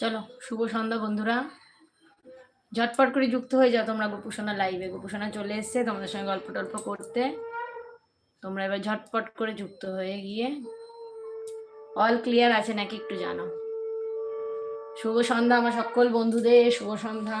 চলো, শুভ সন্ধ্যা বন্ধুরা। ঝটপট করে যুক্ত হয়ে যাও তোমরা গোপুসোনা লাইভে গোপুসোনা চলে এসছে তোমাদের সঙ্গে গল্প টল্প করতে। তোমরা এবার ঝটপট করে যুক্ত হয়ে গিয়ে অল ক্লিয়ার আছে নাকি একটু জানো। শুভ সন্ধ্যা আমার সকল বন্ধুদের, শুভ সন্ধ্যা।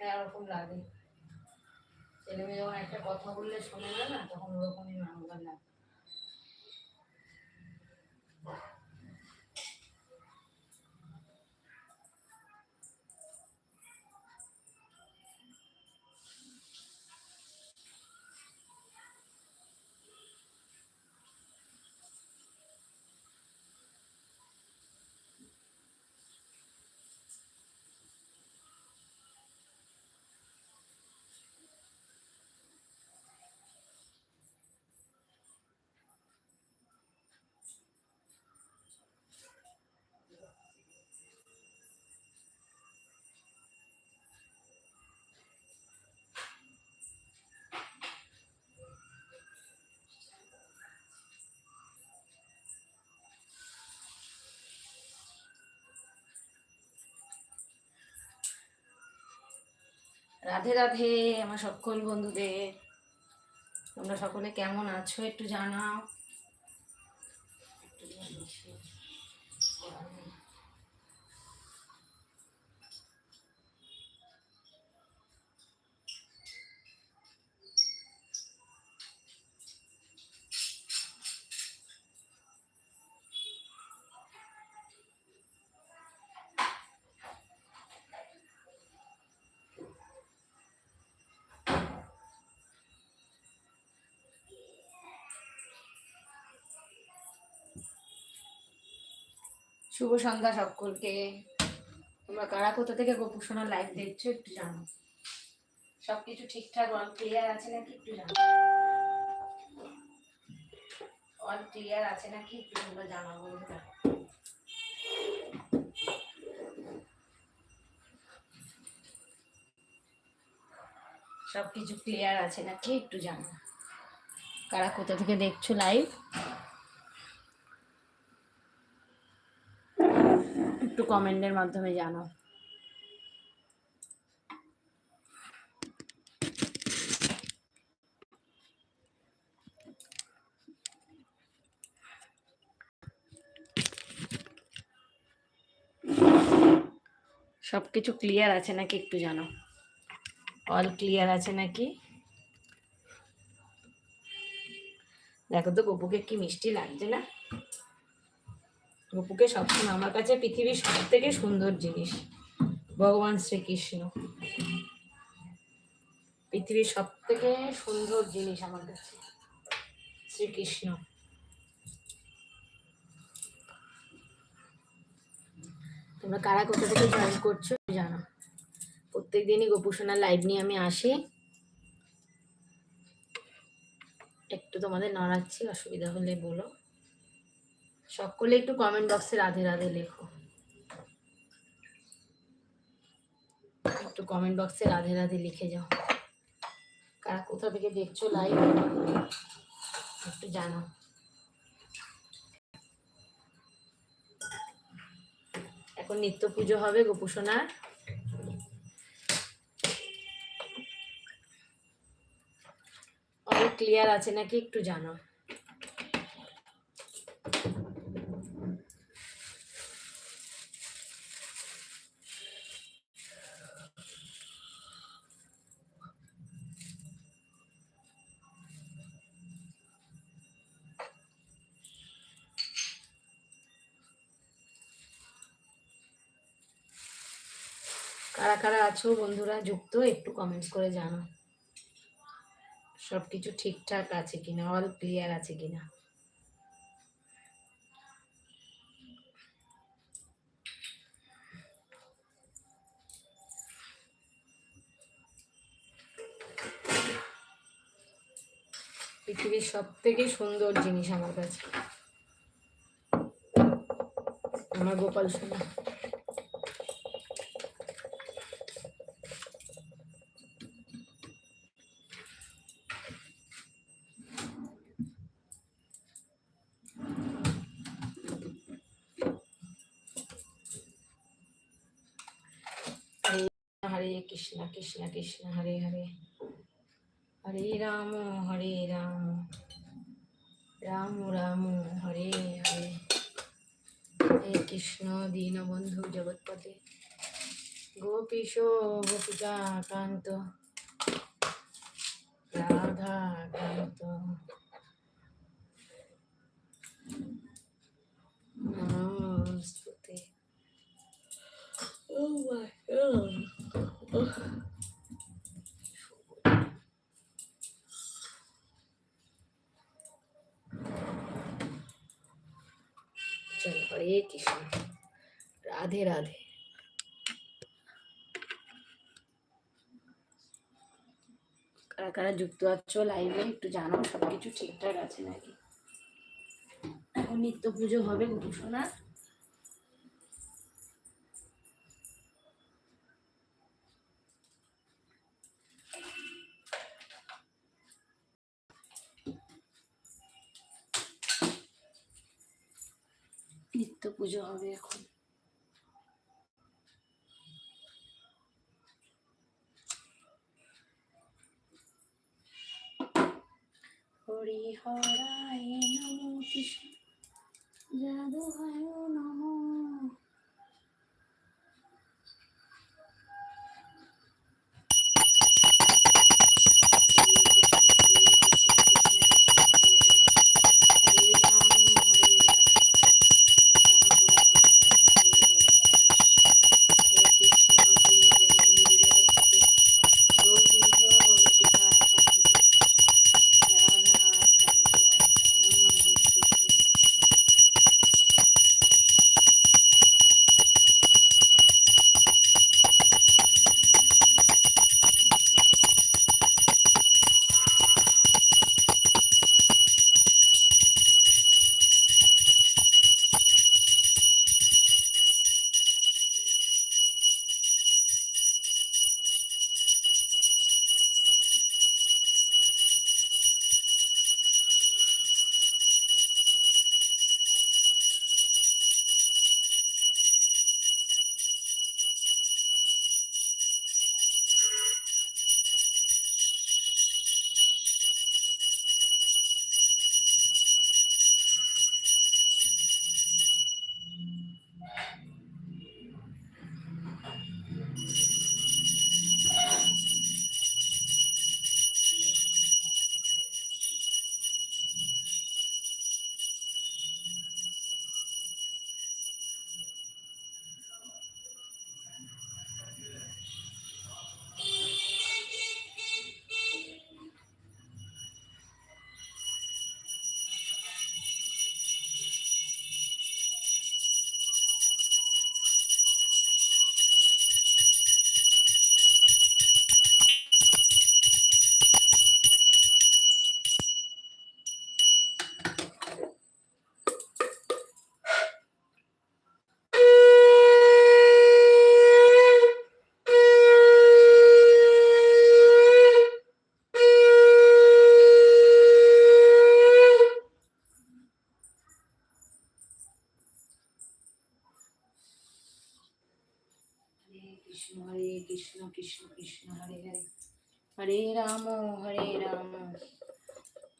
এরকম লাগে। ছেলে মেয়ে যখন একটা কথা বললে শোনে না তখন ওরকমই মানুষ লাগে। রাধে রাধে আমার সকল বন্ধুদের। তোমরা সকলে কেমন আছো একটু জানাও। একটু শুভ সন্ধ্যা সকলকে। তোমরা কারা কোথা থেকে গোপুসোনা লাইভ দেখছ একটু জানো। সবকিছু ঠিকঠাক অল ক্লিয়ার আছে নাকি একটু জানো? অল ক্লিয়ার আছে নাকি একটু তোমরা জানাও বন্ধুরা সবকিছু ক্লিয়ার আছে নাকি একটু জানো। কারা কোথা থেকে দেখছ লাইভ একটু কমেন্টের মাধ্যমে জানাও। সব কিছু ক্লিয়ার আছে নাকি একটু জানো অল ক্লিয়ার আছে নাকি? দেখো তো, গপুকে কি মিষ্টি লাগছে না? গপুকে সবসময় আমার কাছে পৃথিবীর সব থেকে সুন্দর জিনিস, ভগবান শ্রীকৃষ্ণ। পৃথিবীর সব থেকে সুন্দর জিনিস আমার কাছে, শ্রীকৃষ্ণ। তোমরা কারা কোথা থেকে জয়েন করছ জানো। প্রত্যেক দিনই গোপুসোনা লাইভ নিয়ে আমি আসি। একটু তোমাদের নড়াচ্ছি, অসুবিধা হলে বলো। সকলে একটু কমেন্ট বক্সে রাধে রাধে লেখো। একটু কমেন্ট বক্সে রাধে রাধে লিখে যাও। কারা কোথা থেকে দেখছ লাইভ একটু জানো এখন নিত্য পুজো হবে গোপুসোনার অনেক ক্লিয়ার আছে নাকি একটু জানো আছো বন্ধুরা? যুক্ত, একটু কমেন্টস করে জানো। সব কিছু ঠিকঠাক আছে কিনা? অল ক্লিয়ার আছে কিনা? পৃথিবীর সব থেকে সুন্দর জিনিস আমার কাছে। আমার গোপাল সোনা হরে কৃষ্ণ কৃষ্ণ কৃষ্ণ, হরে হরে। হরে রাম হরে রাম। রাম রাম, হরে হরে। হে কৃষ্ণ, দীনবন্ধু জগৎপতে গোপীশ গোপিকা কান্ত রাধা কান্ত নমস্তুতে Oh my god. চল হরে কৃষ্ণ রাধে রাধে। কারা কারা যুক্ত আছো লাইভে একটু জানাও সবকিছু ঠিকঠাক আছে নাকি? এখন নিত্য পুজো হবে ঘোষণা। নিত্য পুজো হবে এখন। হরে রাম হরে রাম।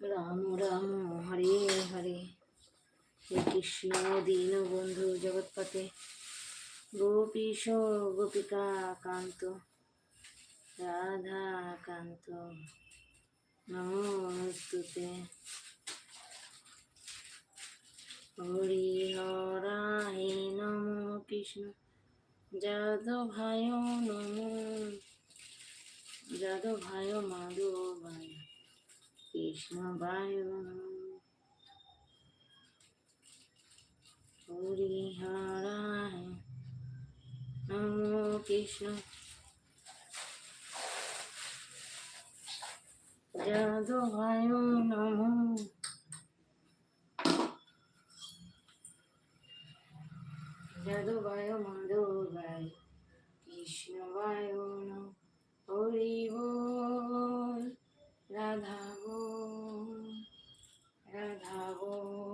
রাম রাম, হরে হরে। হে কৃষ্ণ, দীন বন্ধু জগৎপতে গোপীশ, গোপিকা, কান্ত। রাধা কান্ত। নমস্তুতে হরিহরা হে নম কৃষ্ণ। যাদভায় নম যাদভায় মাধবায় কৃষ্ণবায় নম হরিহরা হে নম কৃষ্ণ যাদভায় নম যাদবায় মাধবায় কৃষ্ণবায় নম হরি বল রাধা বল রাধা বল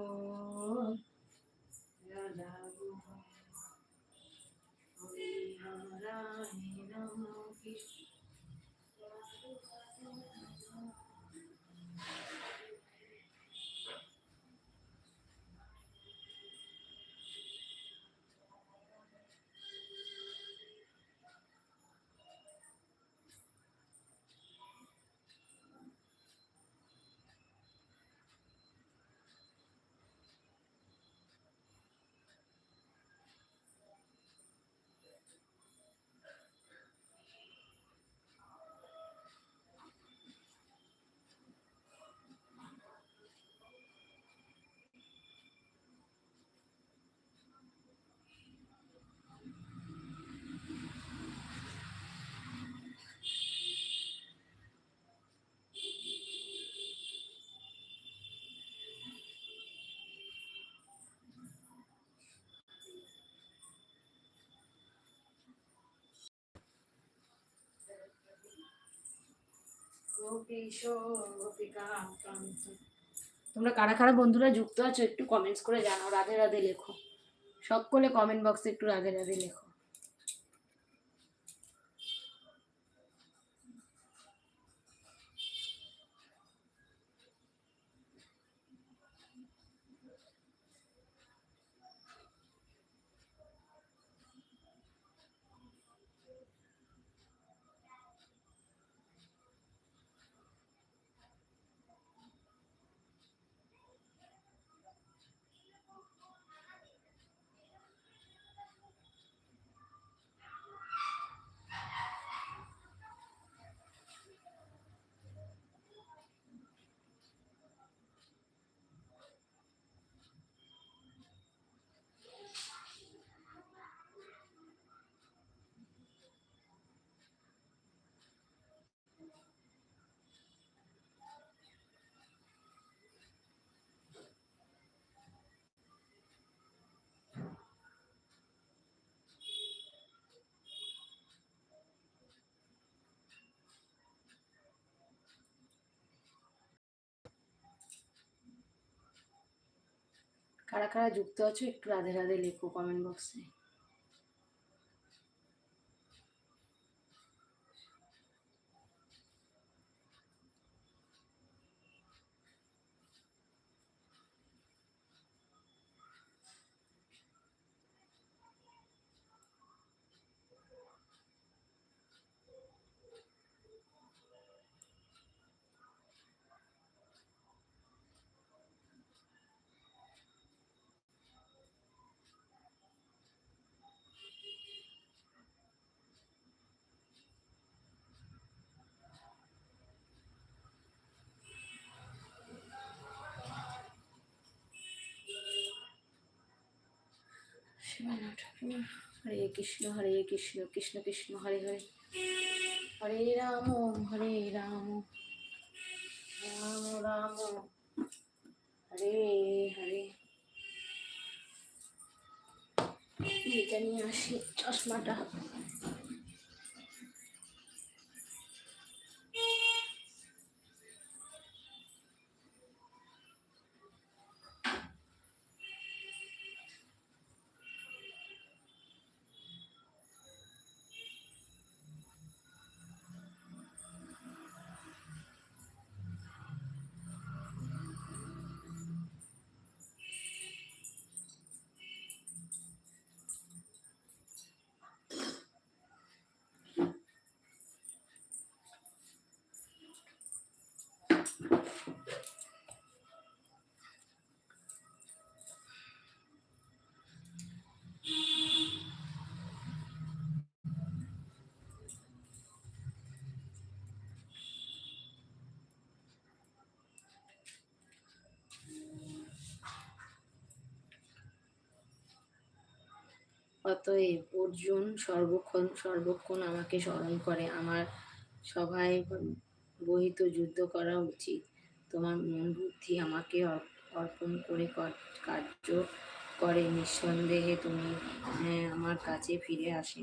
তোমরা কারা কারা বন্ধুরা যুক্ত আছো একটু কমেন্টস করে জানাও, রাধে রাধে লেখো। সকলে কমেন্ট বক্সে একটু রাধে রাধে লেখো। কারা কারা যুক্ত আছো একটু রাধে রাধে লেখো কমেন্ট বক্সে হরে কৃষ্ণ হরে কৃষ্ণ কৃষ্ণ কৃষ্ণ, হরে হরে। হরে রাম হরে রাম। রাম রাম। হরে হরে। এটা নিয়ে আসি চশমাটা। অতএব অর্জুন সর্বক্ষণ সর্বক্ষণ আমাকে স্মরণ করে। আমার সভায় বহিত যুদ্ধ করা উচিত। তোমার মন বুদ্ধি আমাকে অর্পণ করে কার্য করে। নিঃসন্দেহে তুমি আহ, আমার কাছে ফিরে আসেন।